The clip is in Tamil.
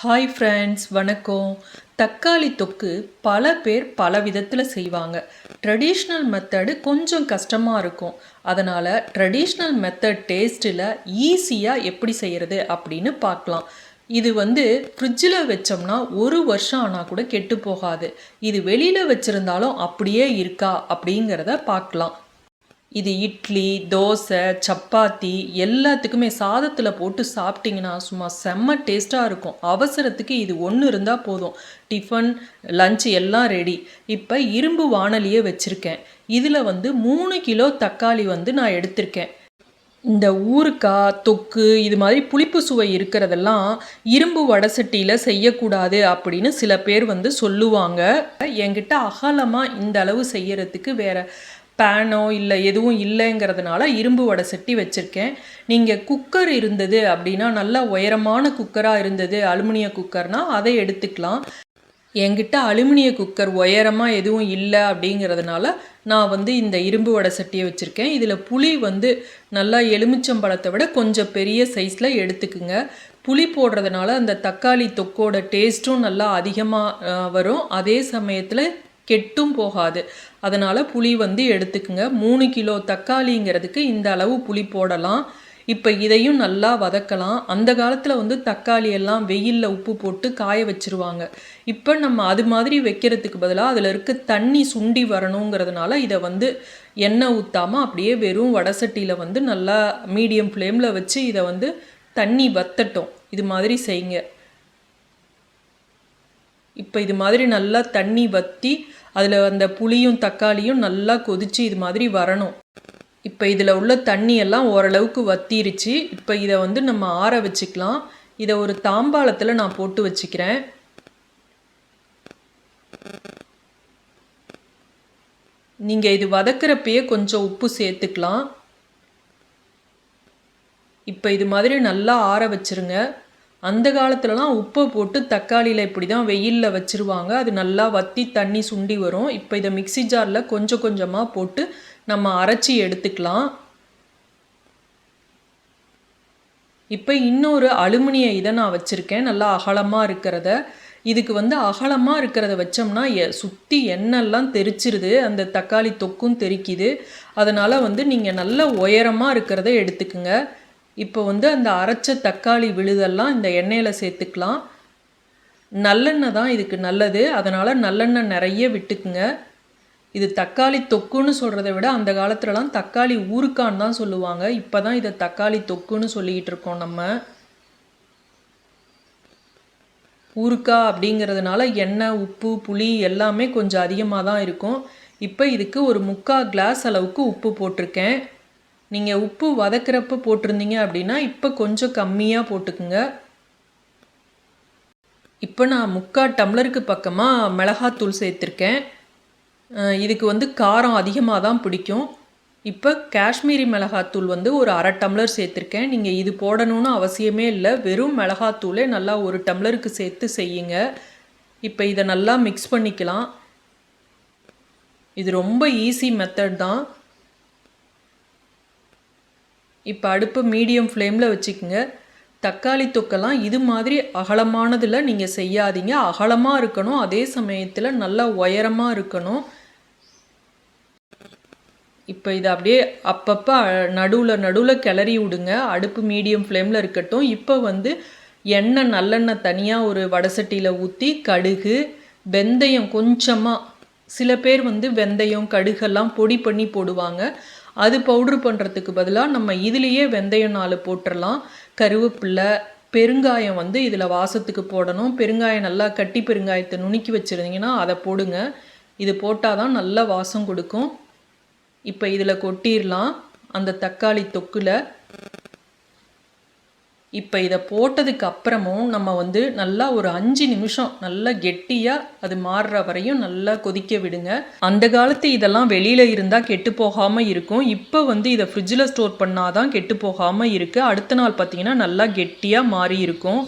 ஹாய் ஃப்ரெண்ட்ஸ் வணக்கம். தக்காளி தொக்கு பல பேர் பல விதத்தில் செய்வாங்க. ட்ரெடிஷ்னல் மெத்தடு கொஞ்சம் கஷ்டமாக இருக்கும். அதனால் ட்ரெடிஷ்னல் மெத்தட் டேஸ்ட்டில் ஈஸியாக எப்படி செய்கிறது அப்படின்னு பார்க்கலாம். இது வந்து ஃப்ரிட்ஜில் வச்சோம்னா ஒரு வருஷம் ஆனால் கூட கெட்டு போகாது. இது வெளியில் வச்சுருந்தாலும் அப்படியே இருக்கா அப்படிங்கிறத பார்க்கலாம். இது இட்லி தோசை சப்பாத்தி எல்லாத்துக்குமே சாதத்தில் போட்டு சாப்பிட்டிங்கன்னா சும்மா செம்ம டேஸ்ட்டாக இருக்கும். அவசரத்துக்கு இது ஒன்று இருந்தால் போதும். டிஃபன் லஞ்ச் எல்லாம் ரெடி இப்போ இரும்பு வானலியே வச்சுருக்கேன். இதில் வந்து மூணு கிலோ தக்காளி வந்து நான் எடுத்திருக்கேன். இந்த ஊறுக்காய் தொக்கு இது மாதிரி புளிப்பு சுவை இருக்கிறதெல்லாம் இரும்பு வடசட்டியில் செய்யக்கூடாது அப்படின்னு சில பேர் வந்து சொல்லுவாங்க. என்கிட்ட அகலமாக இந்த அளவு செய்யறதுக்கு வேற பேனோ இல்லை எதுவும் இல்லைங்கிறதுனால இரும்பு வடை சட்டி வச்சுருக்கேன். நீங்கள் குக்கர் இருந்தது அப்படின்னா நல்ல உயரமான குக்கராக இருந்தது அலுமினிய குக்கர்னால் அதை எடுத்துக்கலாம். என்கிட்ட அலுமினிய குக்கர் உயரமாக எதுவும் இல்லை அப்படிங்கிறதுனால நான் வந்து இந்த இரும்பு வடை சட்டியை வச்சுருக்கேன். இதில் புளி வந்து நல்லா எலுமிச்சம்பழத்தை விட கொஞ்சம் பெரிய சைஸில் எடுத்துக்குங்க. புளி போடுறதுனால அந்த தக்காளி தொக்கோட டேஸ்ட்டும் நல்லா அதிகமாக வரும். அதே சமயத்தில் கெட்டும் போகாது. அதனால் புளி வந்து எடுத்துக்குங்க. மூணு கிலோ தக்காளிங்கிறதுக்கு இந்த அளவு புளி போடலாம். இப்போ இதையும் நல்லா வதக்கலாம். அந்த காலத்தில் வந்து தக்காளி எல்லாம் வெயிலில் உப்பு போட்டு காய வச்சுருவாங்க. இப்போ நம்ம அது மாதிரி வைக்கிறதுக்கு பதிலாக அதில் இருக்க தண்ணி சுண்டி வரணுங்கிறதுனால இதை வந்து எண்ணெய் ஊற்றாமல் அப்படியே வெறும் வடசட்டியில் வந்து நல்லா மீடியம் ஃப்ளேமில் வச்சு இதை வந்து தண்ணி வத்தட்டும். இது மாதிரி செய்யுங்க. இப்போ இது மாதிரி நல்லா தண்ணி வற்றி அதில் அந்த புளியும் தக்காளியும் நல்லா கொதித்து இது மாதிரி வரணும். இப்போ இதில் உள்ள தண்ணியெல்லாம் ஓரளவுக்கு வத்திருச்சு. இப்போ இதை வந்து நம்ம ஆற வச்சுக்கலாம். இதை ஒரு தாம்பாளத்தில் நான் போட்டு வச்சுக்கிறேன். நீங்கள் இது வதக்கிறப்பயே கொஞ்சம் உப்பு சேர்த்துக்கலாம். இப்போ இது மாதிரி நல்லா ஆற வச்சுருங்க. அந்த காலத்துலலாம் உப்பை போட்டு தக்காளியில் இப்படி தான் வெயிலில் வச்சுருவாங்க. அது நல்லா வற்றி தண்ணி சுண்டி வரும். இப்போ இதை மிக்சி ஜாரில் கொஞ்சம் கொஞ்சமாக போட்டு நம்ம அரைச்சி எடுத்துக்கலாம். இப்போ இன்னொரு அலுமினிய இதை நான் வச்சுருக்கேன். நல்லா அகலமாக இருக்கிறத. இதுக்கு வந்து அகலமாக இருக்கிறத வச்சோம்னா எ சுற்றி எண்ணெய்லாம் தெரிச்சிருது. அந்த தக்காளி தொக்கும் தெரிக்குது. அதனால் வந்து நீங்கள் நல்ல உயரமாக இருக்கிறத எடுத்துக்குங்க. இப்போ வந்து அந்த அரைச்ச தக்காளி விழுதெல்லாம் இந்த எண்ணெயில் சேர்த்துக்கலாம். நல்லெண்ணெய் தான் இதுக்கு நல்லது. அதனால் நல்லெண்ணெய் நிறைய விட்டுக்குங்க. இது தக்காளி தொக்குன்னு சொல்கிறத விட அந்த காலத்துலலாம் தக்காளி ஊருக்கான்னு தான் சொல்லுவாங்க. இப்போ தான் இதை தக்காளி தொக்குன்னு சொல்லிக்கிட்டு இருக்கோம் நம்ம. ஊருக்கா அப்படிங்கிறதுனால எண்ணெய் உப்பு புளி எல்லாமே கொஞ்சம் அதிகமாக தான் இருக்கும். இப்போ இதுக்கு ஒரு முக்கால் கிளாஸ் அளவுக்கு உப்பு போட்டிருக்கேன். நீங்கள் உப்பு வதக்கிறப்ப போட்டிருந்தீங்க அப்படின்னா இப்போ கொஞ்சம் கம்மியாக போட்டுக்குங்க. இப்போ நான் முக்கால் டம்ளருக்கு பக்கமாக மிளகாத்தூள் சேர்த்துருக்கேன். இதுக்கு வந்து காரம் அதிகமாக தான் பிடிக்கும். இப்போ காஷ்மீரி மிளகாத்தூள் வந்து ஒரு அரை டம்ளர் சேர்த்துருக்கேன். நீங்கள் இது போடணும்னு அவசியமே இல்லை. வெறும் மிளகாத்தூளே நல்லா ஒரு டம்ளருக்கு சேர்த்து செய்யுங்க. இப்போ இதை நல்லா மிக்ஸ் பண்ணிக்கலாம். இது ரொம்ப ஈஸி மெத்தட் தான். இப்போ அடுப்பு மீடியம் ஃப்ளேமில் வச்சுக்கோங்க. தக்காளி தொக்கெல்லாம் இது மாதிரி அகலமானதில் நீங்கள் செய்யாதீங்க. அகலமாக இருக்கணும். அதே சமயத்தில் நல்லா உயரமாக இருக்கணும். இப்போ இதை அப்படியே அப்பப்போ நடுவில் நடுவில் கிளறி விடுங்க. அடுப்பு மீடியம் ஃப்ளேமில் இருக்கட்டும். இப்போ வந்து எண்ணெய் நல்லெண்ணெய் தனியாக ஒரு வடசட்டியில் ஊற்றி கடுகு வெந்தயம் கொஞ்சமாக சில பேர் வந்து வெந்தயம் கடுகெல்லாம் பொடி பண்ணி போடுவாங்க. அது பவுட்ரு பண்ணுறதுக்கு பதிலாக நம்ம இதுலேயே வெந்தயம் நாலு போட்டுடலாம் கருவேப்பில்லை பெருங்காயம் வந்து இதில் வாசத்துக்கு போடணும். பெருங்காயம் நல்லா கட்டி பெருங்காயத்தை நுணுக்கி வச்சுருந்தீங்கன்னா அதை போடுங்க. இது போட்டால் தான் நல்ல வாசம் கொடுக்கும். இப்போ இதில் கொட்டிடலாம் அந்த தக்காளி தொக்கில் இப்போ இதை போட்டதுக்கு அப்புறமும் நம்ம வந்து நல்லா ஒரு அஞ்சு நிமிஷம் நல்லா கெட்டியாக அது மாறுற வரையும் நல்லா கொதிக்க விடுங்க. அந்த காலத்து இதெல்லாம் வெளியில் இருந்தால் கெட்டு போகாமல் இருக்கும். இப்போ வந்து இதை ஃப்ரிட்ஜில் ஸ்டோர் பண்ணாதான் கெட்டு போகாமல் இருக்குது அடுத்த நாள் பார்த்தீங்கன்னா நல்லா கெட்டியாக மாறி இருக்கும்.